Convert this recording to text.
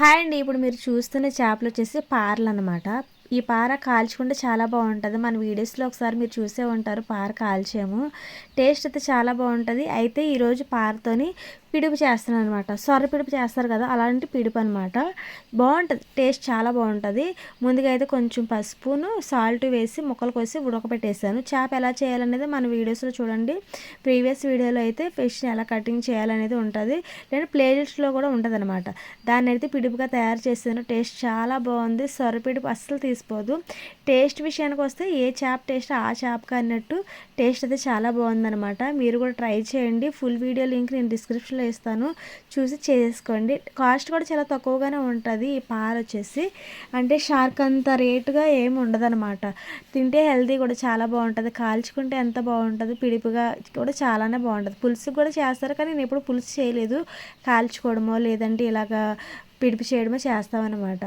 Hi అండి. ఇప్పుడు మీరు చూస్తున్న చేపలు వచ్చేసి పారలు అనమాట ఈ పార కాల్చుకుంటే చాలా బాగుంటుంది. మన వీడియోస్లో ఒకసారి మీరు చూసే ఉంటారు. పార కాల్చాము. టేస్ట్ అయితే చాలా బాగుంటుంది. అయితే ఈరోజు పారతోని పిడుపు చేస్తున్నాను అనమాట సొర పిడుపు చేస్తారు కదా అలాంటి పిడుపు అనమాట బాగుంటుంది టేస్ట్ చాలా బాగుంటుంది. ముందుగా అయితే కొంచెం పసుపును సాల్ట్ వేసి ముక్కలు కోసి ఉడకబెట్టేసాను చేప ఎలా చేయాలనేది మన వీడియోస్లో చూడండి. ప్రీవియస్ వీడియోలో అయితే ఫిష్ని ఎలా కటింగ్ చేయాలనేది ఉంటుంది. లేదా ప్లేలిస్ట్లో కూడా ఉంటుంది అనమాట దాన్ని అయితే పిడుపుగా తయారు చేసాను. టేస్ట్ చాలా బాగుంది. సొర పిడుపు అస్సలు తీసిపోదు. టేస్ట్ విషయానికి వస్తే ఏ చేప టేస్ట్ ఆ చేపకి అన్నట్టు టేస్ట్ అయితే చాలా బాగుందనమాట. మీరు కూడా ట్రై చేయండి. ఫుల్ వీడియో లింక్ నేను డిస్క్రిప్షన్లో డిస్క్రిప్షన్లో ఇస్తాను చూసి చేసుకోండి. కాస్ట్ కూడా చాలా తక్కువగానే ఉంటుంది. ఈ పాలు వచ్చేసి అంటే షార్క్ అంత రేటుగా ఏమి ఉండదన్నమాట. తింటే హెల్తీ కూడా చాలా బాగుంటుంది. కాల్చుకుంటే ఎంత బాగుంటుంది. పిడిపుగా కూడా చాలానే బాగుంటుంది. పులుసు కూడా చేస్తారు కానీ నేను ఎప్పుడు పులుసు చేయలేదు. కాల్చుకోవడమో లేదంటే ఇలాగా పిడిపి చేయడమో చేస్తామన్నమాట.